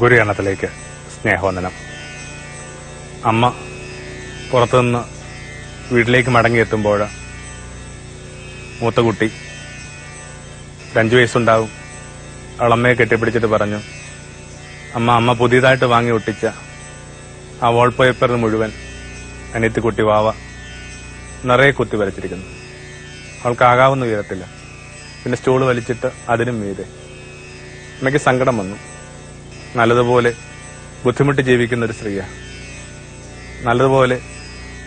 ഗുരുഗണത്തിലേക്ക് സ്നേഹവന്ദനം. അമ്മ പുറത്തുനിന്ന് വീട്ടിലേക്ക് മടങ്ങിയെത്തുമ്പോൾ മൂത്ത കുട്ടി രഞ്ചു വയസ്സുണ്ടാവും. അവളമ്മയെ കെട്ടിപ്പിടിച്ചിട്ട് പറഞ്ഞു അമ്മ അമ്മ പുതിയതായിട്ട് വാങ്ങി ഒട്ടിച്ച ആ വാൾപേപ്പർ മുഴുവൻ അനിയത്തി കുട്ടി വാവ നിറയെ കുത്തി വരച്ചിരിക്കുന്നു അവൾക്കാകാവുന്ന ഉയരത്തില്ല പിന്നെ സ്റ്റൂൾ വലിച്ചിട്ട് അതിനും മീതെ. അമ്മയ്ക്ക് സങ്കടം വന്നു. നല്ലതുപോലെ ബുദ്ധിമുട്ട് ജീവിക്കുന്ന ഒരു സ്ത്രീയാണ് നല്ലതുപോലെ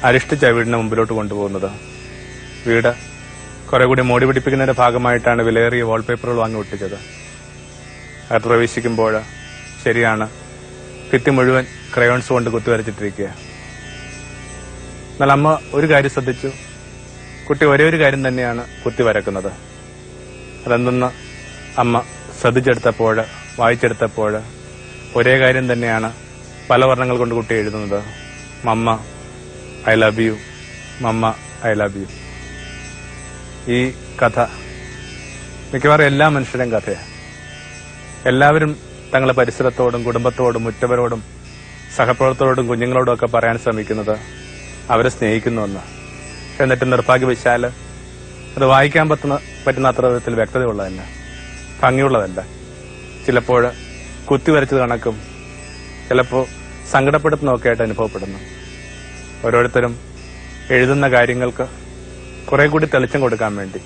അരിഷ്ടിച്ച വീടിന് മുമ്പിലോട്ട് കൊണ്ടുപോകുന്നത്. വീട് കുറെ കൂടി മോടി പിടിപ്പിക്കുന്നതിന്റെ ഭാഗമായിട്ടാണ് വിലയേറിയ വാൾപേപ്പറുകൾ വാങ്ങി ഒട്ടിച്ചത്. അത് പ്രവേശിക്കുമ്പോൾ ശരിയാണ് ഭിത്തി മുഴുവൻ ക്രയോൺസ് കൊണ്ട് കുത്തിവരച്ചിട്ടിരിക്കുക. എന്നാൽ അമ്മ ഒരു കാര്യം ശ്രദ്ധിച്ചു. കുട്ടി ഒരേ ഒരു കാര്യം തന്നെയാണ് കുത്തി വരക്കുന്നത്. അതെന്തെന്ന് അമ്മ ശ്രദ്ധിച്ചെടുത്തപ്പോൾ വായിച്ചെടുത്തപ്പോൾ ഒരേ കാര്യം തന്നെയാണ് പല വർണങ്ങൾ കൊണ്ട് കുട്ടി എഴുതുന്നത്. Mamma I love you. Mamma I love you. ഈ കഥ മിക്കവാറും എല്ലാ മനുഷ്യരുടെയും കഥയാണ്. എല്ലാവരും തങ്ങളെ പരിസരത്തോടും കുടുംബത്തോടും മുറ്റവരോടും സഹപ്രവർത്തകരോടും കുഞ്ഞുങ്ങളോടും ഒക്കെ പറയാൻ ശ്രമിക്കുന്നത് അവരെ സ്നേഹിക്കുന്നുവെന്ന് എന്നിട്ട് നിർഭാഗ്യവശാൽ അത് വായിക്കാൻ പറ്റുന്ന പറ്റുന്ന അത്ര വിധത്തിൽ വ്യക്തതയുള്ളതല്ല. ഭംഗിയുള്ളതല്ല. ചിലപ്പോൾ കുത്തിവരച്ചത് കണക്കും ചിലപ്പോൾ സങ്കടപ്പെടുത്തുന്നതൊക്കെ ആയിട്ട് അനുഭവപ്പെടുന്നു. ഓരോരുത്തരും എഴുതുന്ന കാര്യങ്ങൾക്ക് കുറെ കൂടി തെളിച്ചം കൊടുക്കാൻ വേണ്ടി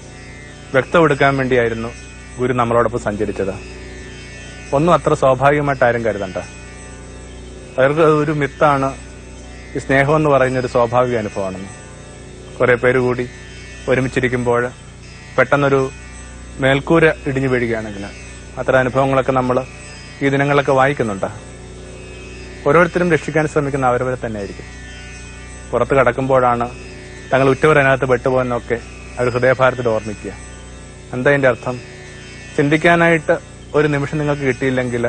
വ്യക്തം കൊടുക്കാൻ വേണ്ടിയായിരുന്നു ഗുരു നമ്മളോടൊപ്പം സഞ്ചരിച്ചത്. ഒന്നും അത്ര സ്വാഭാവികമായിട്ട് ആരും കരുതണ്ട. അവർക്ക് ഒരു മിത്താണ് ഈ സ്നേഹം എന്ന് പറയുന്ന ഒരു സ്വാഭാവിക അനുഭവമാണെന്ന് കുറെ പേര് കൂടി ഒരുമിച്ചിരിക്കുമ്പോൾ പെട്ടെന്നൊരു മേൽക്കൂര ഇടിഞ്ഞു വീഴുകയാണെങ്കിൽ അത്ര അനുഭവങ്ങളൊക്കെ നമ്മൾ ഈ ദിനങ്ങളിലൊക്കെ വായിക്കുന്നുണ്ട്. ഓരോരുത്തരും രക്ഷിക്കാൻ ശ്രമിക്കുന്ന അവരവരെ തന്നെയായിരിക്കും. പുറത്ത് കടക്കുമ്പോഴാണ് തങ്ങൾ ഉറ്റവർ പെട്ടുപോകുന്നൊക്കെ അവർ ഹൃദയഭാരത്തിൽ ഓർമ്മിക്കുക. എന്താ അതിന്റെ അർത്ഥം? ചിന്തിക്കാനായിട്ട് ഒരു നിമിഷം നിങ്ങൾക്ക് കിട്ടിയില്ലെങ്കിൽ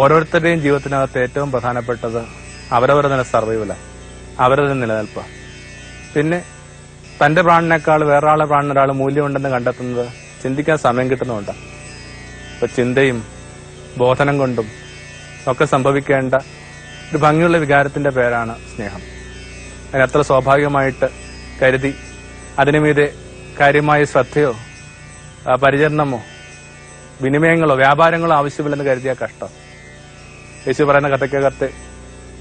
ഓരോരുത്തരുടെയും ജീവിതത്തിനകത്ത് ഏറ്റവും പ്രധാനപ്പെട്ടത് അവരവരുടെ തന്നെ സർവൈവല അവരുടെ നിലനിൽപ്പ്. പിന്നെ തന്റെ പ്രാണിനേക്കാൾ വേറൊരാളെ പ്രാണിനൊരാൾ മൂല്യമുണ്ടെന്ന് കണ്ടെത്തുന്നത് ചിന്തിക്കാൻ സമയം കിട്ടുന്നുണ്ട് അപ്പൊ ചിന്തയും ബോധനം കൊണ്ടും ഒക്കെ സംഭവിക്കേണ്ട ഒരു ഭംഗിയുള്ള വികാരത്തിന്റെ പേരാണ് സ്നേഹം. അതിനത്ര സ്വാഭാവികമായിട്ട് കരുതി അതിനുമീതെ കാര്യമായ ശ്രദ്ധയോ പരിചരണമോ വിനിമയങ്ങളോ വ്യാപാരങ്ങളോ ആവശ്യമില്ലെന്ന് കരുതിയ കഷ്ടം. യേശു പറയുന്ന കഥയ്ക്കകത്ത്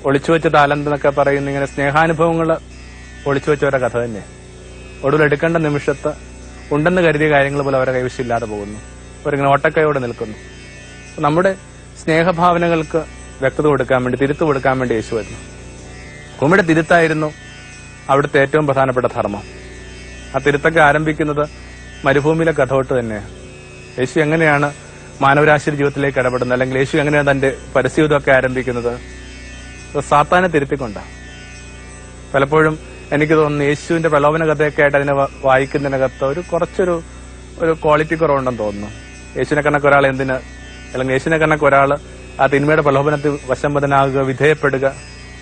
ഒളിച്ചു വെച്ച താലന്ത് എന്നൊക്കെ പറയുന്ന ഇങ്ങനെ സ്നേഹാനുഭവങ്ങൾ ഒളിച്ചു വെച്ചവരുടെ കഥ തന്നെ. ഒടുവിൽ എടുക്കേണ്ട നിമിഷത്ത് ഉണ്ടെന്ന് കരുതിയ കാര്യങ്ങൾ പോലും അവരെ കൈവശമില്ലാതെ പോകുന്നു. അവരിങ്ങനെ ഓട്ടക്കയോടെ നിൽക്കുന്നു. നമ്മുടെ സ്നേഹഭാവനകൾക്ക് വ്യക്തത കൊടുക്കാൻ വേണ്ടി തിരുത്തു കൊടുക്കാൻ വേണ്ടി യേശു വരുന്നു. ഭൂമിയുടെ തിരുത്തായിരുന്നു അവിടുത്തെ ഏറ്റവും പ്രധാനപ്പെട്ട ധർമ്മം. ആ തിരുത്തൊക്കെ ആരംഭിക്കുന്നത് മരുഭൂമിയിലെ കഥ തൊട്ട് തന്നെയാണ്. യേശു എങ്ങനെയാണ് മാനവരാശിയുടെ ജീവിതത്തിലേക്ക് ഇടപെടുന്നത്? അല്ലെങ്കിൽ യേശു എങ്ങനെയാണ് തന്റെ പരസ്യയുദ്ധമൊക്കെ ആരംഭിക്കുന്നത്? സാത്താനെ തിരുത്തിക്കൊണ്ടാണ് പലപ്പോഴും എനിക്ക് തോന്നുന്നു യേശുവിന്റെ പ്രലോഭന കഥയൊക്കെ ആയിട്ട് അതിനെ വായിക്കുന്നതിനകത്ത് ഒരു കുറച്ചൊരു ഒരു ക്വാളിറ്റി കുറവുണ്ടെന്ന് തോന്നുന്നു. യേശുവിനെ കണക്ക് ഒരാൾ എന്തിന് അല്ലെങ്കിൽ യേശുവിനെ കണക്ക് ഒരാൾ ആ തിന്മയുടെ പ്രലോഭനത്തിൽ വശംബദനാകുക വിധേയപ്പെടുക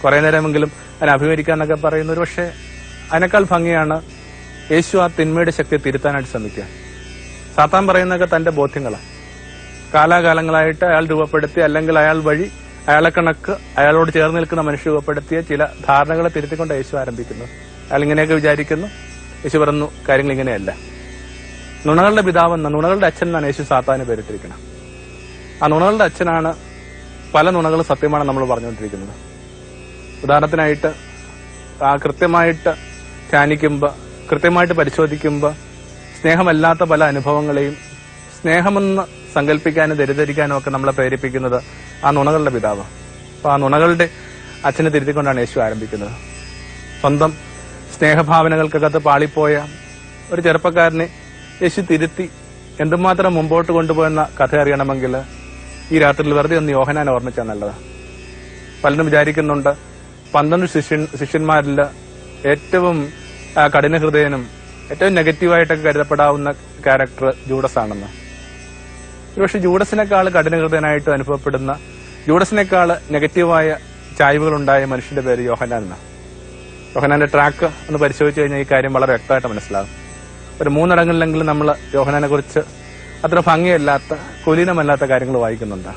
കുറെ നേരമെങ്കിലും അതിനെ അഭിമുഖിക്കുക എന്നൊക്കെ പറയുന്ന ഒരു പക്ഷേ അതിനേക്കാൾ ഭംഗിയാണ് യേശു ആ തിന്മയുടെ ശക്തി തിരുത്താനായിട്ട് ശ്രമിക്കുക. സാത്താൻ പറയുന്നതൊക്കെ തന്റെ ബോധ്യങ്ങളാണ് കാലാകാലങ്ങളായിട്ട് അയാൾ രൂപപ്പെടുത്തി അല്ലെങ്കിൽ അയാൾ വഴി അയാളെ കണക്ക് അയാളോട് ചേർന്ന് നിൽക്കുന്ന മനുഷ്യ രൂപപ്പെടുത്തിയ ചില ധാരണകളെ തിരുത്തിക്കൊണ്ട് യേശു ആരംഭിക്കുന്നു. അയാൾ ഇങ്ങനെയൊക്കെ വിചാരിക്കുന്നു. യേശു പറഞ്ഞു കാര്യങ്ങൾ ഇങ്ങനെയല്ല. നുണകളുടെ പിതാവെന്ന നുണകളുടെ അച്ഛൻ എന്നാണ് യേശു സാത്താന് പേരിട്ടിരിക്കുന്നത്. ആ നുണകളുടെ അച്ഛനാണ് പല നുണകൾ സത്യമാണ് നമ്മൾ പറഞ്ഞുകൊണ്ടിരിക്കുന്നത്. ഉദാഹരണത്തിനായിട്ട് ആ കൃത്യമായിട്ട് ധ്യാനിക്കുമ്പോൾ കൃത്യമായിട്ട് പരിശോധിക്കുമ്പോൾ സ്നേഹമല്ലാത്ത പല അനുഭവങ്ങളെയും സ്നേഹമെന്ന് സങ്കല്പിക്കാനും ധരിധരിക്കാനും ഒക്കെ നമ്മളെ പ്രേരിപ്പിക്കുന്നത് ആ നുണകളുടെ പിതാവ് അപ്പൊ ആ നുണകളുടെ അച്ഛനെ തിരുത്തിക്കൊണ്ടാണ് യേശു ആരംഭിക്കുന്നത്. സ്വന്തം സ്നേഹഭാവനകൾക്കകത്ത് പാളിപ്പോയ ഒരു ചെറുപ്പക്കാരനെ യേശു തിരുത്തി എന്തുമാത്രം മുമ്പോട്ട് കൊണ്ടുപോയെന്ന കഥ അറിയണമെങ്കിൽ ഈ രാത്രിയിൽ വെറുതെ ഒന്ന് യോഹനാൻ ഓർമ്മിച്ചാൽ നല്ലതാണ് പലരും വിചാരിക്കുന്നുണ്ട് പന്ത്രണ്ട് ശിഷ്യൻ ശിഷ്യന്മാരിൽ ഏറ്റവും കഠിന ഹൃദയനും ഏറ്റവും നെഗറ്റീവായിട്ടൊക്കെ കരുതപ്പെടാവുന്ന ക്യാരക്ടർ ജൂഡസ് ആണെന്ന്. ഒരുപക്ഷെ ജൂഡസിനേക്കാൾ കഠിന ഹൃദയനായിട്ട് അനുഭവപ്പെടുന്ന ജൂഡസിനേക്കാൾ നെഗറ്റീവായ ചായ്വുകൾ ഉണ്ടായ മനുഷ്യന്റെ പേര് യോഹനാൻ എന്നാണ് യോഹനാന്റെ ട്രാക്ക് ഒന്ന് പരിശോധിച്ചു കഴിഞ്ഞാൽ ഈ കാര്യം വളരെ വ്യക്തമായിട്ട് മനസ്സിലാകും. ഒരു മൂന്നിടങ്ങളിലെങ്കിലും നമ്മൾ യോഹനാനെ കുറിച്ച് അത്ര ഭംഗിയല്ലാത്ത കുലീനമല്ലാത്ത കാര്യങ്ങൾ വായിക്കുന്നുണ്ട്.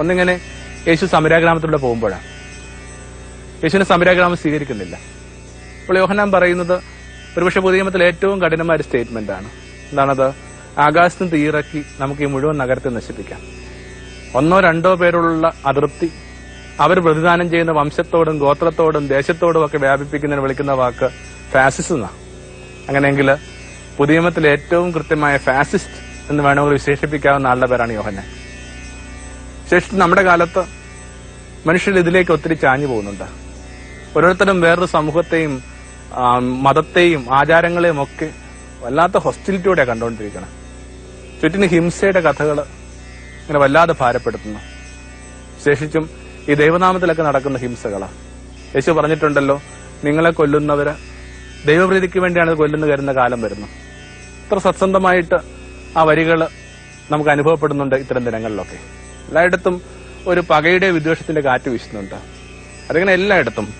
ഒന്നിങ്ങനെ യേശു സമരാഗ്രാമത്തിലൂടെ പോകുമ്പോഴാണ് യേശുവിനെ സമരാഗ്രാമം സ്വീകരിക്കുന്നില്ല. അപ്പോൾ യോഹനാൻ പറയുന്നത് ഒരുപക്ഷെ പുതിയ നിയമത്തിലെ ഏറ്റവും കഠിനമായ ഒരു സ്റ്റേറ്റ്മെന്റ് ആണ്. എന്താണത്? ആകാശത്ത് തീയിറക്കി നമുക്ക് ഈ മുഴുവൻ നഗരത്തെ നശിപ്പിക്കാം. ഒന്നോ രണ്ടോ പേരുള്ള അതൃപ്തി അവർ പ്രതിദാനം ചെയ്യുന്ന വംശത്തോടും ഗോത്രത്തോടും ദേശത്തോടും ഒക്കെ വ്യാപിപ്പിക്കുന്നതിന് വിളിക്കുന്ന വാക്ക് ഫാസിസ്റ്റ് എന്നാണ് അങ്ങനെയെങ്കിൽ പുതിയമത്തിൽ ഏറ്റവും കൃത്യമായ ഫാസിസ്റ്റ് എന്ന് വേണമെങ്കിൽ വിശേഷിപ്പിക്കാവുന്ന ആളുടെ പേരാണ് യോഹന്നെ ശേഷം നമ്മുടെ കാലത്ത് മനുഷ്യർ ഇതിലേക്ക് ഒത്തിരി ചാഞ്ഞു പോകുന്നുണ്ട്. ഓരോരുത്തരും വേറൊരു സമൂഹത്തെയും മതത്തെയും ആചാരങ്ങളെയും ഒക്കെ വല്ലാത്ത ഹോസ്റ്റിലിറ്റിയോടെ കണ്ടുകൊണ്ടിരിക്കണം ചുറ്റിന് ഹിംസയുടെ കഥകൾ ഇങ്ങനെ വല്ലാതെ ഭാരപ്പെടുത്തുന്നു. ശേഷിച്ചും ഈ ദൈവനാമത്തിലൊക്കെ നടക്കുന്ന ഹിംസകളാ. യേശു പറഞ്ഞിട്ടുണ്ടല്ലോ നിങ്ങളെ കൊല്ലുന്നവര് ദൈവപ്രീതിക്ക് വേണ്ടിയാണ് കൊല്ലുന്ന കരുന്ന കാലം വരുന്നു. ഇത്ര സത്സന്ധമായിട്ട് ആ വരികൾ നമുക്ക് അനുഭവപ്പെടുന്നുണ്ട് ഇത്തരം ദിനങ്ങളിലൊക്കെ. എല്ലായിടത്തും ഒരു പകയുടെ വിദ്വേഷത്തിന്റെ കാറ്റ് വീശുന്നുണ്ട്. അതിങ്ങനെ എല്ലായിടത്തും.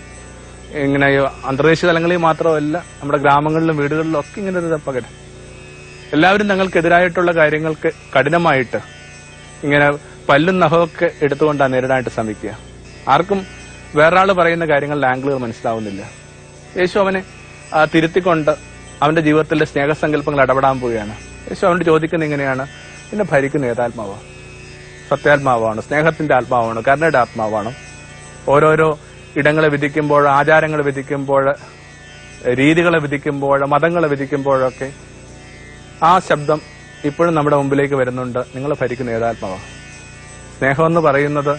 ഇങ്ങനെ അന്തർദേശീയ തലങ്ങളിൽ മാത്രമല്ല നമ്മുടെ ഗ്രാമങ്ങളിലും വീടുകളിലും ഒക്കെ ഇങ്ങനെ ഒരു പകൽ. എല്ലാവരും തങ്ങൾക്കെതിരായിട്ടുള്ള കാര്യങ്ങൾക്ക് കഠിനമായിട്ട് ഇങ്ങനെ പല്ലും നഖമൊക്കെ എടുത്തുകൊണ്ടാണ് നേരിടാനായിട്ട് ശ്രമിക്കുക. ആർക്കും വേറൊരാൾ പറയുന്ന കാര്യങ്ങൾ ആംഗിളുകൾ മനസ്സിലാവുന്നില്ല. യേശു അവനെ തിരുത്തിക്കൊണ്ട് അവന്റെ ജീവിതത്തിലെ സ്നേഹസങ്കല്പങ്ങൾ ഇടപെടാൻ പോവുകയാണ്. യേശു അവനോട് ചോദിക്കുന്ന എങ്ങനെയാണ്? എന്നെ ഭരിക്കുന്ന ഏതാത്മാവ്? സത്യാത്മാവാണ് സ്നേഹത്തിന്റെ ആത്മാവാണ് കരുണയുടെ ആത്മാവാണ്. ഓരോരോ ഇടങ്ങളെ വിധിക്കുമ്പോൾ ആചാരങ്ങൾ വിധിക്കുമ്പോൾ രീതികളെ വിധിക്കുമ്പോൾ മതങ്ങളെ വിധിക്കുമ്പോഴൊക്കെ ആ ശബ്ദം ഇപ്പോഴും നമ്മുടെ മുമ്പിലേക്ക് വരുന്നുണ്ട്. നിങ്ങൾ ഭരിക്കുന്ന ഏതാത്മാവാണ് സ്നേഹം എന്ന് പറയുന്നത്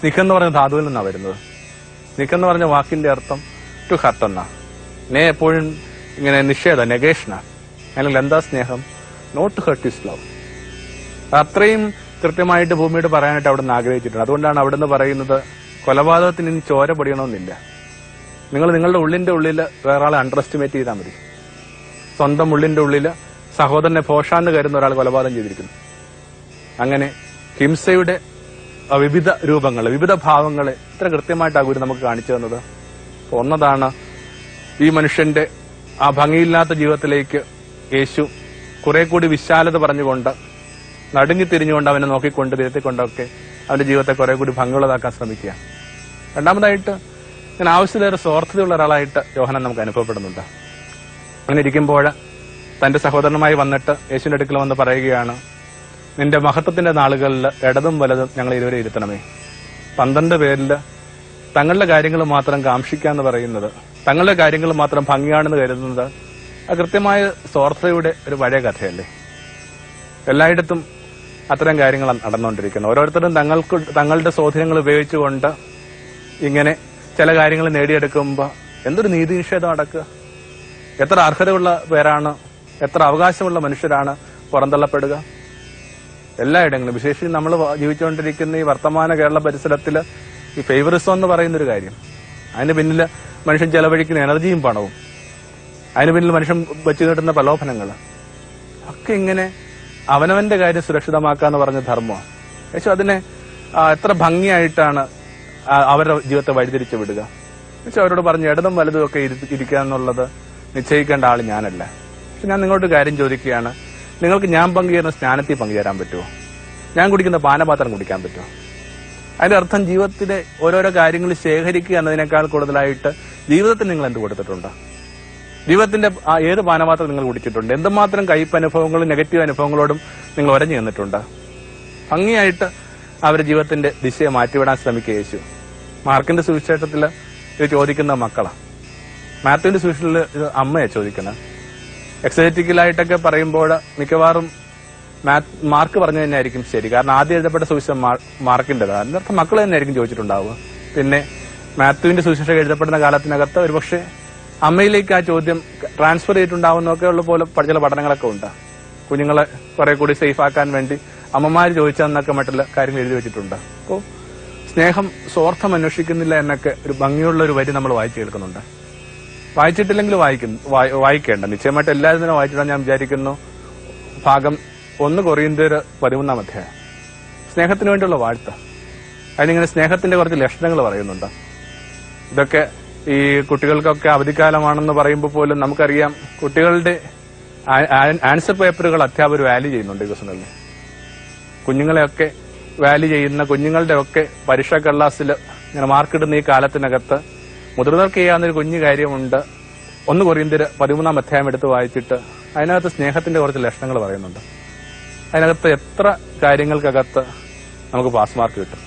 സ്നിഹം എന്ന് പറഞ്ഞ ധാതുവിൽ നിന്നാണ് വരുന്നത്. സ്നിഹം എന്ന് പറഞ്ഞ വാക്കിന്റെ അർത്ഥം ടു ഹർട്ട് എന്നാ നേ എപ്പോഴും ഇങ്ങനെ നിഷേധ നെഗേഷനാണ് അല്ലെങ്കിൽ എന്താ സ്നേഹം? നോട്ട് ഹർട്ട് ഇസ് ലവ് അത്രയും കൃത്യമായിട്ട് ഭൂമിയോട് പറയാനായിട്ട് അവിടെ നിന്ന് ആഗ്രഹിച്ചിട്ടുണ്ട്. അതുകൊണ്ടാണ് അവിടെ നിന്ന് പറയുന്നത് കൊലപാതകത്തിന് ഇനി ചോര പൊടിയണമെന്നില്ല. നിങ്ങൾ നിങ്ങളുടെ ഉള്ളിന്റെ ഉള്ളിൽ വേറെ ആളെ അണ്ടർ എസ്റ്റിമേറ്റ് ചെയ്താൽ മതി. സ്വന്തം ഉള്ളിന്റെ ഉള്ളിൽ സഹോദരനെ ഭോഷാന്ന് കരുതുന്ന ഒരാൾ കൊലപാതകം ചെയ്തിരിക്കുന്നു. അങ്ങനെ ഹിംസയുടെ വിവിധ രൂപങ്ങൾ വിവിധ ഭാവങ്ങളെ ഇത്ര കൃത്യമായിട്ട് ഗുരു നമുക്ക് കാണിച്ചു തന്നത്. ഒന്നതാണ് ഈ മനുഷ്യന്റെ ആ ഭംഗിയില്ലാത്ത ജീവിതത്തിലേക്ക് യേശു കുറെ കൂടി വിശാലത പറഞ്ഞുകൊണ്ട് നടുങ്ങി തിരിഞ്ഞുകൊണ്ട് അവനെ നോക്കിക്കൊണ്ട് തിരുത്തിക്കൊണ്ടൊക്കെ അവന്റെ ജീവിതത്തെ കുറെ കൂടി ഭംഗിയുള്ളതാക്കാൻ ശ്രമിക്കുക. രണ്ടാമതായിട്ട് ഞാൻ ആവശ്യത്തിലേറെ സ്വാർത്ഥതയുള്ള ഒരാളായിട്ട് യോഹനൻ നമുക്ക് അനുഭവപ്പെടുന്നുണ്ട്. അങ്ങനെ ഇരിക്കുമ്പോൾ തന്റെ സഹോദരനുമായി വന്നിട്ട് യേശുവിന്റെ അടുക്കൽ വന്ന് പറയുകയാണ് നിന്റെ മഹത്വത്തിന്റെ നാളുകളിൽ ഇടതും വലതും ഞങ്ങൾ ഇരുവരെ ഇരുത്തണമേ. പന്ത്രണ്ട് പേരിൽ തങ്ങളുടെ കാര്യങ്ങൾ മാത്രം കാക്ഷിക്കാന്ന് പറയുന്നത് തങ്ങളുടെ കാര്യങ്ങൾ മാത്രം ഭംഗിയാണെന്ന് കരുതുന്നത് കൃത്യമായ സ്വാർത്ഥതയുടെ ഒരു പഴയ കഥയല്ലേ? എല്ലായിടത്തും അത്തരം കാര്യങ്ങൾ നടന്നുകൊണ്ടിരിക്കുന്നത് ഓരോരുത്തരും തങ്ങൾക്ക് തങ്ങളുടെ സ്വാധീനങ്ങൾ ഉപയോഗിച്ചുകൊണ്ട് ഇങ്ങനെ ചില കാര്യങ്ങൾ നേടിയെടുക്കുമ്പോൾ എന്തൊരു നീതി നിഷേധം അടക്കുക എത്ര അർഹതയുള്ള പേരാണ് എത്ര അവകാശമുള്ള മനുഷ്യരാണ് പുറന്തള്ളപ്പെടുക? എല്ലായിടങ്ങളിലും വിശേഷിച്ച് നമ്മൾ ജീവിച്ചുകൊണ്ടിരിക്കുന്ന ഈ വർത്തമാന കേരള പരിസരത്തിൽ ഈ ഫേവറിസം എന്ന് പറയുന്നൊരു കാര്യം. അതിന് പിന്നിൽ മനുഷ്യൻ ചെലവഴിക്കുന്ന എനർജിയും പണവും. അതിന് പിന്നിൽ മനുഷ്യൻ വെച്ച് നീട്ടുന്ന പ്രലോഭനങ്ങൾ. ഒക്കെ ഇങ്ങനെ അവനവന്റെ കാര്യം സുരക്ഷിതമാക്കാന്ന് പറഞ്ഞ ധർമ്മമാണ് പക്ഷെ അതിനെ എത്ര ഭംഗിയായിട്ടാണ് അവരുടെ ജീവിതത്തെ വഴിതിരിച്ചു വിടുക. പക്ഷെ അവരോട് പറഞ്ഞു ഇടതും വലതും ഒക്കെ ഇരി- ഇരിക്കുക എന്നുള്ളത് നിശ്ചയിക്കേണ്ട ആൾ ഞാനല്ല. പക്ഷെ ഞാൻ നിങ്ങളോട് കാര്യം ചോദിക്കുകയാണ്. നിങ്ങൾക്ക് ഞാൻ പങ്കുചേരുന്ന സ്നാനത്തിൽ പങ്കുചേരാൻ പറ്റുമോ? ഞാൻ കുടിക്കുന്ന പാനപാത്രം കുടിക്കാൻ പറ്റുമോ? അതിന്റെ അർത്ഥം ജീവിതത്തിലെ ഓരോരോ കാര്യങ്ങൾ ശേഖരിക്കുക എന്നതിനേക്കാൾ കൂടുതലായിട്ട് ജീവിതത്തിൽ നിങ്ങൾ എന്ത് കൊടുത്തിട്ടുണ്ട്? ജീവിതത്തിന്റെ ഏത് പാനപാത്രം നിങ്ങൾ കുടിച്ചിട്ടുണ്ട്? എന്തുമാത്രം കയ്പ് അനുഭവങ്ങളും നെഗറ്റീവ് അനുഭവങ്ങളോടും നിങ്ങൾ ഒരഞ്ഞു നിന്നിട്ടുണ്ട്? ഭംഗിയായിട്ട് അവരുടെ ജീവിതത്തിന്റെ ദിശയെ മാറ്റിവിടാൻ ശ്രമിക്കുക യേശു. മാർക്കിന്റെ സുവിശേഷത്തിൽ ഇത് ചോദിക്കുന്ന മക്കളാണ് മാത്യുവിന്റെ സുവിശേഷത്തിൽ ഇത് അമ്മയെ ചോദിക്കുന്നത് എക്സൈറ്റിക്കലായിട്ടൊക്കെ പറയുമ്പോൾ മിക്കവാറും മാർക്ക് പറഞ്ഞു തന്നെയായിരിക്കും ശരി. കാരണം ആദ്യം എഴുതപ്പെട്ട സുവിശേഷം മാർക്കിന്റെതാണ് മാർക്കിന്റെത് അതിനർത്ഥം മക്കൾ തന്നെയായിരിക്കും ചോദിച്ചിട്ടുണ്ടാവുക. പിന്നെ മാത്യുവിന്റെ സുവിശേഷം എഴുതപ്പെടുന്ന കാലത്തിനകത്ത് ഒരുപക്ഷെ അമ്മയിലേക്ക് ആ ചോദ്യം ട്രാൻസ്ഫർ ചെയ്തിട്ടുണ്ടാവുന്നൊക്കെ ഉള്ള പോലെ ചില പഠനങ്ങളൊക്കെ ഉണ്ട്. കുഞ്ഞുങ്ങളെ കുറെ കൂടി സേഫ് ആക്കാൻ വേണ്ടി അമ്മമാർ ചോദിച്ചതെന്നൊക്കെ മറ്റുള്ള കാര്യങ്ങൾ എഴുതി വെച്ചിട്ടുണ്ട്. അപ്പോൾ സ്നേഹം സ്വാർത്ഥം അന്വേഷിക്കുന്നില്ല എന്നൊക്കെ ഒരു ഭംഗിയുള്ള ഒരു വരി നമ്മൾ വായിച്ചു കേൾക്കുന്നുണ്ട്. വായിച്ചിട്ടില്ലെങ്കിൽ വായിക്കും വായിക്കേണ്ട. നിശ്ചയമായിട്ട് എല്ലാവരും തന്നെ വായിച്ചിടാൻ ഞാൻ വിചാരിക്കുന്നു. ഭാഗം ഒന്ന് കൊറിയന്തർ പതിമൂന്നാം അധ്യായം. സ്നേഹത്തിന് വേണ്ടിയുള്ള വാഴ്ത്ത. അതിനിങ്ങനെ സ്നേഹത്തിന്റെ കുറച്ച് ലക്ഷണങ്ങൾ പറയുന്നുണ്ട്. ഇതൊക്കെ ഈ കുട്ടികൾക്കൊക്കെ അവധിക്കാലമാണെന്ന് പറയുമ്പോൾ പോലും നമുക്കറിയാം കുട്ടികളുടെ ആൻസർ പേപ്പറുകൾ അധ്യാപകർ വാല്യൂ ചെയ്യുന്നുണ്ട് ഈ ദിവസങ്ങളിൽ കുഞ്ഞുങ്ങളെയൊക്കെ വാലി ചെയ്യുന്ന കുഞ്ഞുങ്ങളുടെ ഒക്കെ പരീക്ഷാ കള്ളാസിൽ ഇങ്ങനെ മാർക്കിടുന്ന ഈ കാലത്തിനകത്ത് മുതിർന്നവർക്ക് ചെയ്യാവുന്ന ഒരു കുഞ്ഞു കാര്യമുണ്ട്. ഒന്ന് കൊറിയന്തിര് പതിമൂന്നാം അധ്യായം എടുത്ത് വായിച്ചിട്ട് അതിനകത്ത് സ്നേഹത്തിന്റെ കുറച്ച് ലക്ഷണങ്ങൾ പറയുന്നുണ്ട്. അതിനകത്ത് എത്ര കാര്യങ്ങൾക്കകത്ത് നമുക്ക് പാസ് മാർക്ക് കിട്ടും?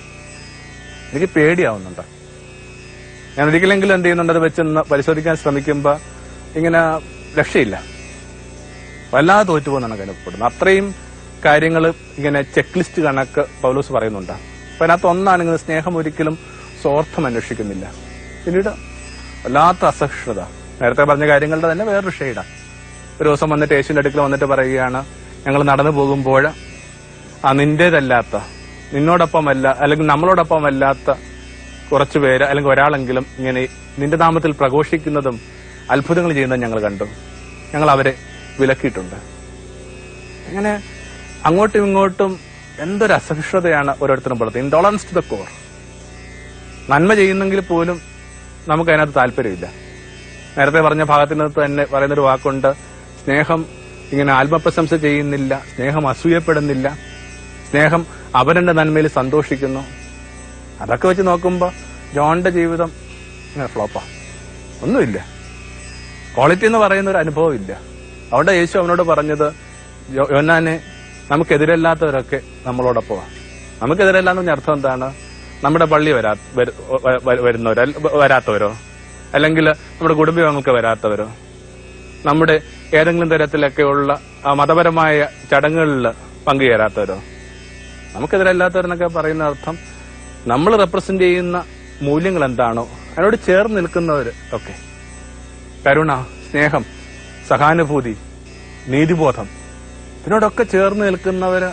എനിക്ക് പേടിയാവുന്നുണ്ട്. ഞാൻ ഒരിക്കലെങ്കിലും എന്ത് ചെയ്യുന്നുണ്ട്? അത് വെച്ചൊന്ന് പരിശോധിക്കാൻ ശ്രമിക്കുമ്പോൾ ഇങ്ങനെ രക്ഷയില്ല. വല്ലാതെ തോറ്റുപോകുന്നാണ് അനുഭവപ്പെടുന്നത് അത്രയും കാര്യങ്ങൾ ഇങ്ങനെ ചെക്ക് ലിസ്റ്റ് കണക്ക് പൗലോസ് പറയുന്നുണ്ട്. അപ്പൊ അതിനകത്ത് ഒന്നാണെങ്കിൽ സ്നേഹം ഒരിക്കലും സ്വാർത്ഥം അന്വേഷിക്കുന്നില്ല. പിന്നീട് വല്ലാത്ത അസഹിഷ്ണുത. നേരത്തെ പറഞ്ഞ കാര്യങ്ങളുടെ തന്നെ വേറൊരു ഷെയ്ഡാണ് ഒരു ദിവസം വന്നിട്ട് യേശുവിന്റെ അടുക്കൽ വന്നിട്ട് പറയുകയാണ് ഞങ്ങൾ നടന്നു പോകുമ്പോൾ ആ നിന്റേതല്ലാത്ത നിന്നോടൊപ്പമല്ല അല്ലെങ്കിൽ നമ്മളോടൊപ്പം അല്ലാത്ത കുറച്ചു പേര് അല്ലെങ്കിൽ ഒരാളെങ്കിലും ഇങ്ങനെ നിന്റെ നാമത്തിൽ പ്രഘോഷിക്കുന്നതും അത്ഭുതങ്ങൾ ചെയ്യുന്നതും ഞങ്ങൾ കണ്ടു. ഞങ്ങൾ അവരെ വിലക്കിയിട്ടുണ്ട്. അങ്ങനെ അങ്ങോട്ടും ഇങ്ങോട്ടും എന്തൊരു അസഹിഷ്ണുതയാണ് ഓരോരുത്തരും പുറത്ത്. ഇൻടോളറൻസ് ടു ദ കോർ നന്മ ചെയ്യുന്നെങ്കിൽ പോലും നമുക്ക് അതിനകത്ത് താല്പര്യമില്ല. നേരത്തെ പറഞ്ഞ ഭാഗത്തിനകത്ത് തന്നെ പറയുന്നൊരു വാക്കുണ്ട്. സ്നേഹം ഇങ്ങനെ ആത്മപ്രശംസ ചെയ്യുന്നില്ല. സ്നേഹം അസൂയപ്പെടുന്നില്ല. സ്നേഹം അവരുടെ നന്മയിൽ സന്തോഷിക്കുന്നു. അതൊക്കെ വെച്ച് നോക്കുമ്പോ ജോണിന്റെ ജീവിതം ഇങ്ങനെ ഫ്ലോപ്പാ ഒന്നുമില്ല. ക്വാളിറ്റി എന്ന് പറയുന്ന ഒരു അനുഭവം ഇല്ല. അവിടെ യേശു അവനോട് പറഞ്ഞത് യോന്നാനെ നമുക്കെതിരല്ലാത്തവരൊക്കെ നമ്മളോടൊപ്പമാണ്. നമുക്കെതിരല്ലാന്ന് പറഞ്ഞ അർത്ഥം എന്താണ്? നമ്മുടെ പള്ളി വരാ വരുന്നവരോ? വരാത്തവരോ? അല്ലെങ്കിൽ നമ്മുടെ കുടുംബങ്ങൾക്ക് വരാത്തവരോ? നമ്മുടെ ഏതെങ്കിലും തരത്തിലൊക്കെയുള്ള മതപരമായ ചടങ്ങുകളിൽ പങ്കുചേരാത്തവരോ നമുക്കെതിരല്ലാത്തവരെന്നൊക്കെ പറയുന്ന അർത്ഥം നമ്മൾ റെപ്രസെന്റ് ചെയ്യുന്ന മൂല്യങ്ങൾ എന്താണോ അതിനോട് ചേർന്ന് നിൽക്കുന്നവർ ഒക്കെ. കരുണ സ്നേഹം സഹാനുഭൂതി നീതിബോധം ഇതിനോടൊക്കെ ചേർന്ന് നിൽക്കുന്നവര്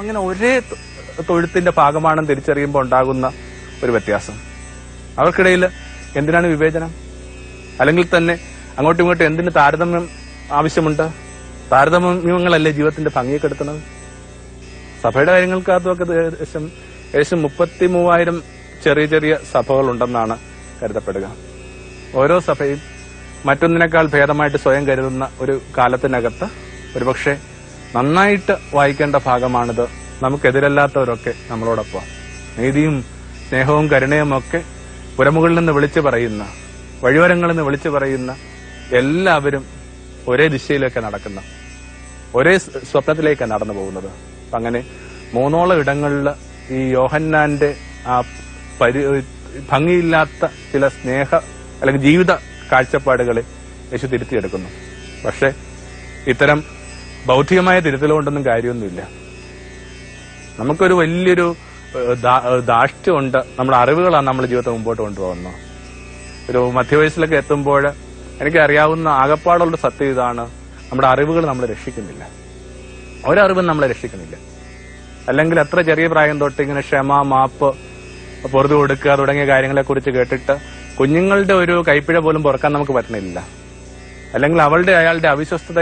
അങ്ങനെ ഒരേ തൊഴുത്തിന്റെ ഭാഗമാണെന്ന് തിരിച്ചറിയുമ്പോൾ ഉണ്ടാകുന്ന ഒരു വ്യത്യാസം. അവർക്കിടയിൽ എന്തിനാണ് വിവേചനം? അല്ലെങ്കിൽ തന്നെ അങ്ങോട്ടും ഇങ്ങോട്ടും എന്തിന് താരതമ്യം ആവശ്യമുണ്ട്? താരതമ്യങ്ങളല്ലേ ജീവിതത്തിന്റെ ഭംഗിയെ കെടുത്തുന്നത് സഭയുടെ കാര്യങ്ങൾക്കകത്തൊക്കെ ഇത് ഏകദേശം മുപ്പത്തി മൂവായിരം ചെറിയ ചെറിയ സഭകളുണ്ടെന്നാണ് കരുതപ്പെടുക. ഓരോ സഭയും മറ്റൊന്നിനേക്കാൾ ഭേദമായിട്ട് സ്വയം കരുതുന്ന ഒരു കാലത്തിനകത്ത് ഒരുപക്ഷെ നന്നായിട്ട് വായിക്കേണ്ട ഭാഗമാണിത്. നമുക്കെതിരല്ലാത്തവരൊക്കെ നമ്മളോടൊപ്പം. നീതിയും സ്നേഹവും കരുണയും ഒക്കെ പുരമുകളിൽ നിന്ന് വിളിച്ചു പറയുന്ന വഴിവരങ്ങളിൽ നിന്ന് വിളിച്ചു പറയുന്ന എല്ലാവരും ഒരേ ദിശയിലേക്ക് നടക്കുന്ന ഒരേ സ്വപ്നത്തിലേക്ക് നടന്നു പോകുന്നത്. അങ്ങനെ മൂന്നോളം ഇടങ്ങളിൽ ഈ യോഹന്നാന്റെ ആ പരി ഭംഗിയില്ലാത്ത ചില സ്നേഹ അല്ലെങ്കിൽ ജീവിത കാഴ്ചപ്പാടുകളെ യേശു തിരുത്തിയെടുക്കുന്നു. പക്ഷെ ഇത്തരം ബൗദ്ധികമായ തിരുത്തലുകൊണ്ടൊന്നും കാര്യമൊന്നുമില്ല. നമുക്കൊരു വലിയൊരു ഏഹ്, ദാ- ഏഹ്, ധാർഷ്ട്യമുണ്ട് നമ്മുടെ അറിവുകളാണ് നമ്മുടെ ജീവിതത്തെ മുമ്പോട്ട് കൊണ്ടുപോകുന്നത്. ഒരു മധ്യവയസ്സിലൊക്കെ എത്തുമ്പോൾ എനിക്കറിയാവുന്ന ആകപ്പാടുള്ള സത്യം ഇതാണ്. നമ്മുടെ അറിവുകൾ നമ്മളെ രക്ഷിക്കുന്നില്ല. ഒരറിവും നമ്മളെ രക്ഷിക്കുന്നില്ല. അല്ലെങ്കിൽ അത്ര ചെറിയ പ്രായം തൊട്ട് ഇങ്ങനെ ക്ഷമ മാപ്പ് പൊറുതു കൊടുക്കുക തുടങ്ങിയ കാര്യങ്ങളെ കുറിച്ച് കേട്ടിട്ട് കുഞ്ഞുങ്ങളുടെ ഒരു കൈപ്പിഴ പോലും പുറക്കാൻ നമുക്ക് പറ്റണില്ല. അല്ലെങ്കിൽ അവളുടെ അയാളുടെ അവിശ്വസ്തത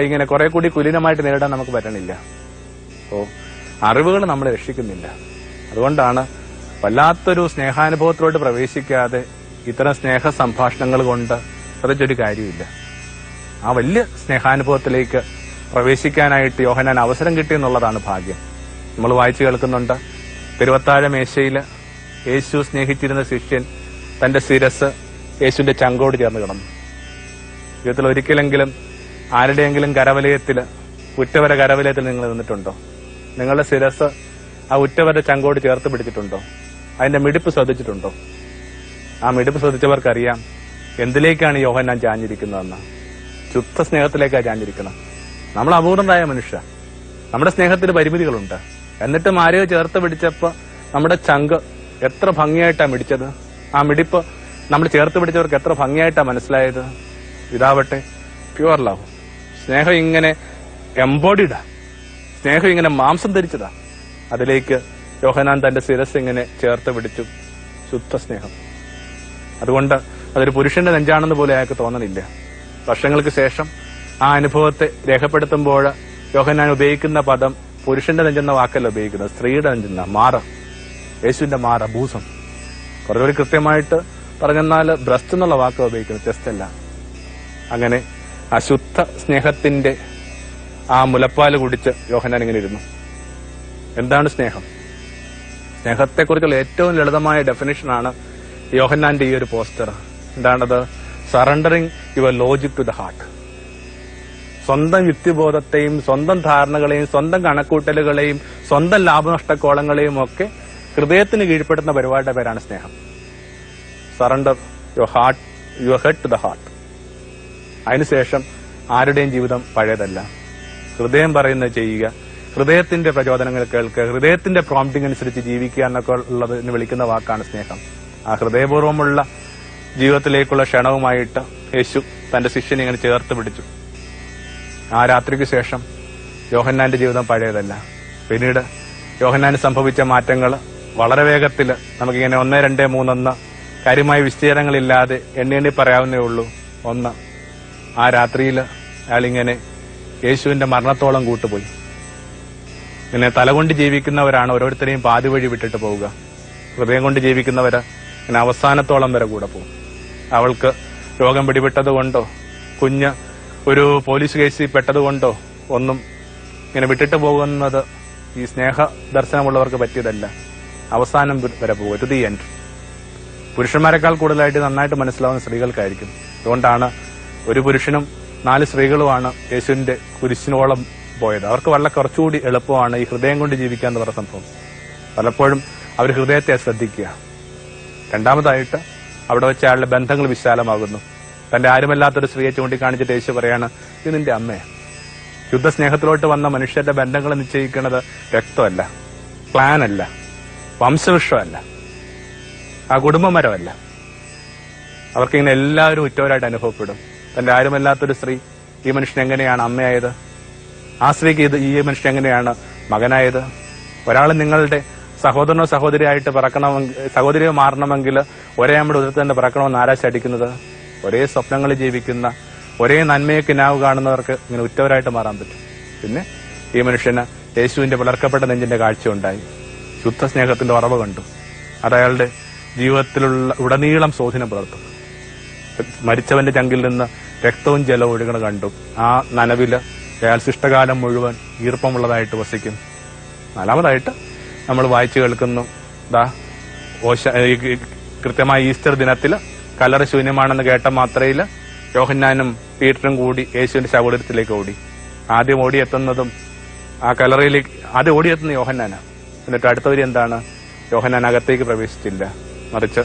ഇങ്ങനെ കുറെ കൂടി കുലീനമായിട്ട് നേരിടാൻ നമുക്ക് പറ്റണില്ല. ഓ അറിവുകൾ നമ്മൾ രക്ഷിക്കുന്നില്ല. അതുകൊണ്ടാണ് വല്ലാത്തൊരു സ്നേഹാനുഭവത്തിലോട്ട് പ്രവേശിക്കാതെ ഇത്തരം സ്നേഹ സംഭാഷണങ്ങൾ കൊണ്ട് ശ്രദ്ധിച്ചൊരു കാര്യമില്ല. ആ വലിയ സ്നേഹാനുഭവത്തിലേക്ക് പ്രവേശിക്കാനായിട്ട് യോഹനാൻ അവസരം കിട്ടിയെന്നുള്ളതാണ് ഭാഗ്യം. നമ്മൾ വായിച്ചു കേൾക്കുന്നുണ്ട്. തിരുവത്താഴ മേശയിൽ യേശു സ്നേഹിച്ചിരുന്ന ശിഷ്യൻ തന്റെ ശിരസ് യേശുവിന്റെ ചങ്കോട് ചേർന്ന് കിടന്നു. ജീവിതത്തിൽ ഒരിക്കലെങ്കിലും ആരുടെയെങ്കിലും കരവലയത്തിൽ ഉറ്റവര കരവലയത്തിൽ നിങ്ങൾ നിന്നിട്ടുണ്ടോ? നിങ്ങളുടെ ശിരസ് ആ ഉറ്റവരുടെ ചങ്കോട് ചേർത്ത് പിടിച്ചിട്ടുണ്ടോ? അതിന്റെ മിടിപ്പ് ശ്രദ്ധിച്ചിട്ടുണ്ടോ? ആ മിടിപ്പ് ശ്രദ്ധിച്ചവർക്കറിയാം എന്തിലേക്കാണ് യോഹൻ ഞാൻ ചാഞ്ഞിരിക്കുന്നതെന്ന്. ശുദ്ധ സ്നേഹത്തിലേക്കാണ് ചാഞ്ഞിരിക്കുന്നത് നമ്മൾ അപൂർണരായ മനുഷ്യ. നമ്മുടെ സ്നേഹത്തിന് പരിമിതികളുണ്ട്. എന്നിട്ടും ആരെയോ ചേർത്ത് പിടിച്ചപ്പോ നമ്മുടെ ചങ്ക് എത്ര ഭംഗിയായിട്ടാ മിടിച്ചത്. ആ മിടിപ്പ് നമ്മൾ ചേർത്ത് പിടിച്ചവർക്ക് എത്ര ഭംഗിയായിട്ടാ മനസ്സിലായത്. ഇതാവട്ടെ പ്യുവർ ലവ് സ്നേഹം ഇങ്ങനെ എംബോഡിഡാ സ്നേഹം ഇങ്ങനെ മാംസം ധരിച്ചതാ. അതിലേക്ക് യോഹനാൻ തന്റെ ശിരസ് ഇങ്ങനെ ചേർത്ത് പിടിച്ചു. ശുദ്ധ സ്നേഹം. അതുകൊണ്ട് അതൊരു പുരുഷന്റെ നെഞ്ചാണെന്ന് പോലും അയാൾക്ക് തോന്നണില്ല. വർഷങ്ങൾക്ക് ശേഷം ആ അനുഭവത്തെ രേഖപ്പെടുത്തുമ്പോൾ യോഹനാൻ ഉപയോഗിക്കുന്ന പദം പുരുഷന്റെ നെഞ്ചെന്ന വാക്കല്ല ഉപയോഗിക്കുന്നത്. സ്ത്രീയുടെ നെഞ്ചെന്ന മാറ. യേശുവിന്റെ മാറ ഭൂസം. കുറച്ചുകൂടി കൃത്യമായിട്ട് പറഞ്ഞെന്നാൽ ബ്രസ്റ്റ് എന്നുള്ള വാക്ക് ഉപയോഗിക്കുന്നത് അല്ല. അങ്ങനെ അശുദ്ധ സ്നേഹത്തിന്റെ ആ മുലപ്പാൽ കുടിച്ച് യോഹനാൻ ഇങ്ങനെ ഇരുന്നു. എന്താണ് സ്നേഹം? സ്നേഹത്തെക്കുറിച്ചുള്ള ഏറ്റവും ലളിതമായ ഡെഫിനേഷനാണ് യോഹന്നാന്റെ ഈ ഒരു പോസ്റ്റർ എന്താണത്? Surrendering your logic to the heart സ്വന്തം യുക്തിബോധത്തെയും സ്വന്തം ധാരണകളെയും സ്വന്തം കണക്കൂട്ടലുകളെയും സ്വന്തം ലാഭനഷ്ടക്കോളങ്ങളെയും ഒക്കെ ഹൃദയത്തിന് കീഴ്പ്പെടുത്തുന്ന പരിപാടിയുടെ പേരാണ് സ്നേഹം. Surrender your heart your head to the heart അതിനുശേഷം ആരുടെയും ജീവിതം പഴയതല്ല. ഹൃദയം പറയുന്നത് ചെയ്യുക ഹൃദയത്തിന്റെ പ്രചോദനങ്ങൾ കേൾക്കുക ഹൃദയത്തിന്റെ പ്രോംപ്റ്റിംഗ് അനുസരിച്ച് ജീവിക്കുക എന്നൊക്കെ ഉള്ളതിന് വിളിക്കുന്ന വാക്കാണ് സ്നേഹം. ആ ഹൃദയപൂർവമുള്ള ജീവിതത്തിലേക്കുള്ള ക്ഷണവുമായിട്ട് യേശു തന്റെ ശിഷ്യനെ ഇങ്ങനെ ചേർത്ത് പിടിച്ചു. ആ രാത്രിക്ക് ശേഷം യോഹന്നാന്റെ ജീവിതം പഴയതല്ല. പിന്നീട് യോഹന്നാന് സംഭവിച്ച മാറ്റങ്ങൾ വളരെ വേഗത്തിൽ നമുക്കിങ്ങനെ ഒന്ന് രണ്ട് മൂന്നൊന്ന് കാര്യമായ വിസ്തീർണങ്ങളില്ലാതെ എണ്ണി എണ്ണി പറയാവുന്നേ ഉള്ളൂ. ഒന്ന് ആ രാത്രിയിൽ അയാളിങ്ങനെ യേശുവിന്റെ മരണത്തോളം കൂട്ടുപോയി. ഇങ്ങനെ തലകൊണ്ട് ജീവിക്കുന്നവരാണ് ഓരോരുത്തരെയും പാതി വഴി വിട്ടിട്ട് പോവുക. ഹൃദയം കൊണ്ട് ജീവിക്കുന്നവര് ഇങ്ങനെ അവസാനത്തോളം വരെ കൂടെ പോകും. അവൾക്ക് രോഗം പിടിപെട്ടത് കൊണ്ടോ കുഞ്ഞ് ഒരു പോലീസ് കേസിൽ പെട്ടതുകൊണ്ടോ ഒന്നും ഇങ്ങനെ വിട്ടിട്ട് പോകുന്നത് ഈ സ്നേഹ ദർശനമുള്ളവർക്ക് പറ്റിയതല്ല. അവസാനം വരെ പോകും. ദി എൻഡ് പുരുഷന്മാരെക്കാൾ കൂടുതലായിട്ട് നന്നായിട്ട് മനസ്സിലാവുന്ന സ്ത്രീകൾക്കായിരിക്കും. അതുകൊണ്ടാണ് ഒരു പുരുഷനും നാല് സ്ത്രീകളുമാണ് യേശുവിന്റെ കുരിശിനോളം പോയത്. അവർക്ക് വളരെ കുറച്ചുകൂടി എളുപ്പമാണ് ഈ ഹൃദയം കൊണ്ട് ജീവിക്കുക എന്ന് പറഞ്ഞ സംഭവം. പലപ്പോഴും അവർ ഹൃദയത്തെ ശ്രദ്ധിക്കുക. രണ്ടാമതായിട്ട് അവിടെ വെച്ച് അയാളുടെ ബന്ധങ്ങൾ വിശാലമാകുന്നു. തന്റെ ആരുമല്ലാത്തൊരു സ്ത്രീയെ ചൂണ്ടിക്കാണിച്ചിട്ട് യേശു പറയാണ് ഇത് നിന്റെ അമ്മയെ. യുദ്ധസ്നേഹത്തിലോട്ട് വന്ന മനുഷ്യന്റെ ബന്ധങ്ങൾ നിശ്ചയിക്കുന്നത് രക്തമല്ല പ്ലാനല്ല വംശവൃക്ഷമല്ല ആ കുടുംബമരമല്ല അവർക്കിങ്ങനെ എല്ലാവരും ഉറ്റവരായിട്ട് അനുഭവപ്പെടും. തന്റെ ആരുമല്ലാത്തൊരു സ്ത്രീ ഈ മനുഷ്യൻ എങ്ങനെയാണ് അമ്മയായത്? ആ സ്ത്രീക്ക് ഇത് ഈ മനുഷ്യൻ എങ്ങനെയാണ് മകനായത്? ഒരാൾ നിങ്ങളുടെ സഹോദരനോ സഹോദരിയായിട്ട് പിറക്കണമെങ്കിൽ സഹോദരിയോ മാറണമെങ്കിൽ ഒരേ നമ്മുടെ ഉദരത്തിൽ തന്നെ പിറക്കണമെന്ന് ആരാ ശടിക്കുന്നത് ഒരേ സ്വപ്നങ്ങൾ ജീവിക്കുന്ന ഒരേ നന്മയെ കിനാവ് കാണുന്നവർക്ക് ഇങ്ങനെ ഉറ്റവരായിട്ട് മാറാൻ പറ്റും. പിന്നെ ഈ മനുഷ്യന് യേശുവിന്റെ വളർക്കപ്പെട്ട നെഞ്ചിന്റെ കാഴ്ച ഉണ്ടായി. ശുദ്ധ സ്നേഹത്തിന്റെ ഉറവ് കണ്ടു. അത് അയാളുടെ ജീവിതത്തിലുള്ള ഉടനീളം സ്വാധീനം പുലർത്തും. മരിച്ചവന്റെ ചങ്കിൽ നിന്ന് രക്തവും ജലവും ഒഴുകണ കണ്ടു. ആ നനവിൽ അയാൾ ശിഷ്ടകാലം മുഴുവൻ ഈർപ്പമുള്ളതായിട്ട് വസിക്കും. നാലാമതായിട്ട് നമ്മൾ വായിച്ചു കേൾക്കുന്നു ദാ ഓശ കൃത്യമായ ഈസ്റ്റർ ദിനത്തിൽ കല്ലറ ശൂന്യമാണെന്ന് കേട്ട മാത്രയിൽ യോഹന്നാനും പീറ്ററും കൂടി യേശുവിന്റെ ശവകുടത്തിലേക്ക് ഓടി. ആദ്യം ഓടിയെത്തുന്നതും ആ കലറയിലേക്ക് ആദ്യം ഓടിയെത്തുന്ന യോഹന്നാനാണ് എന്നിട്ട് അടുത്തവര് എന്താണ്? യോഹന്നാൻ അകത്തേക്ക് പ്രവേശിച്ചില്ല. മറിച്ച്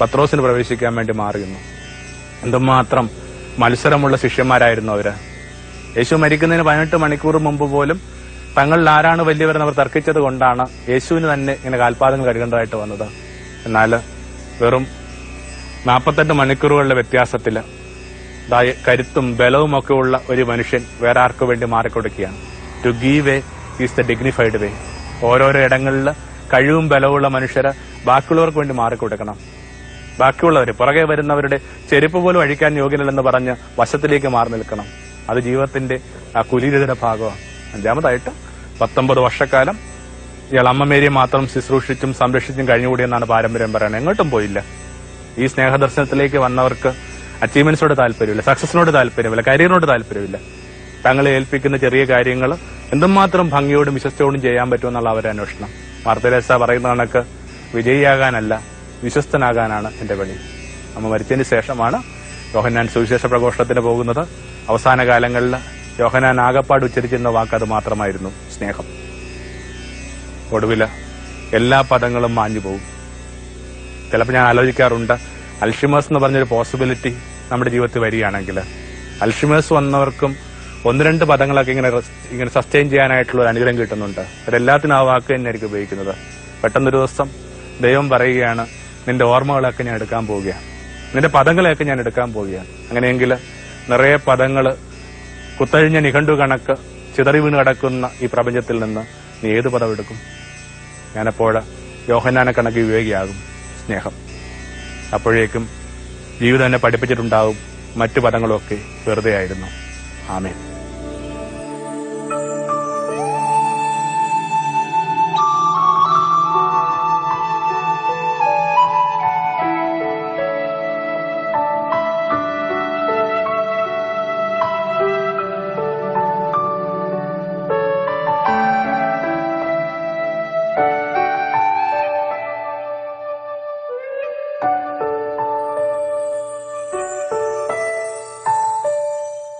പത്രോസിന് പ്രവേശിക്കാൻ വേണ്ടി മാറിയുന്നു എന്തുമാത്രം മത്സരമുള്ള ശിഷ്യന്മാരായിരുന്നു അവർ. യേശു മരിക്കുന്നതിന് പതിനെട്ട് മണിക്കൂർ മുമ്പ് പോലും തങ്ങളിൽ ആരാണ് വലിയവരെന്ന് അവർ തർക്കിച്ചത് കൊണ്ടാണ് യേശുവിന് തന്നെ ഇങ്ങനെ കാൽപാദങ്ങൾ കഴുകേണ്ടതായിട്ട് വന്നത്. എന്നാൽ വെറും നാൽപ്പത്തെട്ട് മണിക്കൂറുകളുടെ വ്യത്യാസത്തിൽ കരുത്തും ബലവും ഒക്കെ ഉള്ള ഒരു മനുഷ്യൻ വേറെ ആർക്കു വേണ്ടി മാറിക്കൊടുക്കുകയാണ്. To give a is the dignified way ഓരോരോ ഇടങ്ങളിൽ കഴിവും ബലവുമുള്ള മനുഷ്യരെ ബാക്കിയുള്ളവർക്ക് വേണ്ടി മാറിക്കൊടുക്കണം. ബാക്കിയുള്ളവർ പുറകെ വരുന്നവരുടെ ചെരുപ്പ് പോലും അഴിക്കാൻ യോഗ്യനല്ലെന്ന് പറഞ്ഞ് വശത്തിലേക്ക് മാറി നിൽക്കണം. അത് ജീവിതത്തിന്റെ കുലീരതയുടെ ഭാഗമാണ്. അഞ്ചാമതായിട്ട് പത്തൊമ്പത് വർഷക്കാലം ഇയാൾ അമ്മമേരിയെ മാത്രം ശുശ്രൂഷിച്ചും സംരക്ഷിച്ചും കഴിഞ്ഞുകൂടിയെന്നാണ് പാരമ്പര്യം പറയുന്നത്. എങ്ങോട്ടും പോയില്ല. ഈ സ്നേഹദർശനത്തിലേക്ക് വന്നവർക്ക് അച്ചീവ്മെന്റ്സിനോട് താല്പര്യമില്ല സക്സസിനോട് താല്പര്യമില്ല കരിയറിനോട് താല്പര്യമില്ല. തങ്ങളെ ഏൽപ്പിക്കുന്ന ചെറിയ കാര്യങ്ങൾ എന്തുമാത്രം ഭംഗിയോടും വിശ്വസ്തയോടും ചെയ്യാൻ പറ്റുമെന്നുള്ള അവരുടെ അന്വേഷണം. മാർത്തലേസ പറയുന്ന കണക്ക് വിജയിയാകാനല്ല വിശ്വസ്തനാകാനാണ് എന്റെ പണി. നമ്മൾ മരിച്ചതിന് ശേഷമാണ് യോഹനാൻ സുവിശേഷ പ്രഘോഷണത്തിന് പോകുന്നത്. അവസാന കാലങ്ങളിൽ യോഹനാൻ ആകപ്പാട് ഉച്ചരിച്ചിരുന്ന വാക്ക് അത് മാത്രമായിരുന്നു സ്നേഹം. ഒടുവിൽ എല്ലാ പദങ്ങളും മാഞ്ഞു പോകും ചിലപ്പോൾ ഞാൻ ആലോചിക്കാറുണ്ട്. അൽഷിമേഴ്സ് എന്ന് പറഞ്ഞൊരു പോസിബിലിറ്റി നമ്മുടെ ജീവിതത്തിൽ വരികയാണെങ്കിൽ അൽഷിമേഴ്സ് വന്നവർക്കും ഒന്ന് രണ്ട് പദങ്ങളൊക്കെ ഇങ്ങനെ ഇങ്ങനെ സസ്റ്റെയിൻ ചെയ്യാനായിട്ടുള്ള ഒരു അനുഗ്രഹം കിട്ടുന്നുണ്ട്. അവരെല്ലാത്തിനും ആ വാക്ക് തന്നെയായിരിക്കും ഉപയോഗിക്കുന്നത്. പെട്ടെന്നൊരു ദിവസം ദൈവം പറയുകയാണ് നിന്റെ ഓർമ്മകളൊക്കെ ഞാൻ എടുക്കാൻ പോവുകയാണ്. നിന്റെ പദങ്ങളെയൊക്കെ ഞാൻ എടുക്കാൻ പോവുകയാണ്. അങ്ങനെയെങ്കിൽ നിറയെ പദങ്ങൾ കുത്തഴിഞ്ഞ നിഘണ്ടു കണക്ക് ചിതറി വീണ് കിടക്കുന്ന ഈ പ്രപഞ്ചത്തിൽ നിന്ന് നീ ഏത് പദം എടുക്കും? ഞാനപ്പോൾ യോഹന്നാന കണക്ക് വിവേകിയാകും. സ്നേഹം. അപ്പോഴേക്കും ജീവിതം എന്നെ പഠിപ്പിച്ചിട്ടുണ്ടാവും മറ്റു പദങ്ങളൊക്കെ വെറുതെ ആയിരുന്നു ആമേൻ.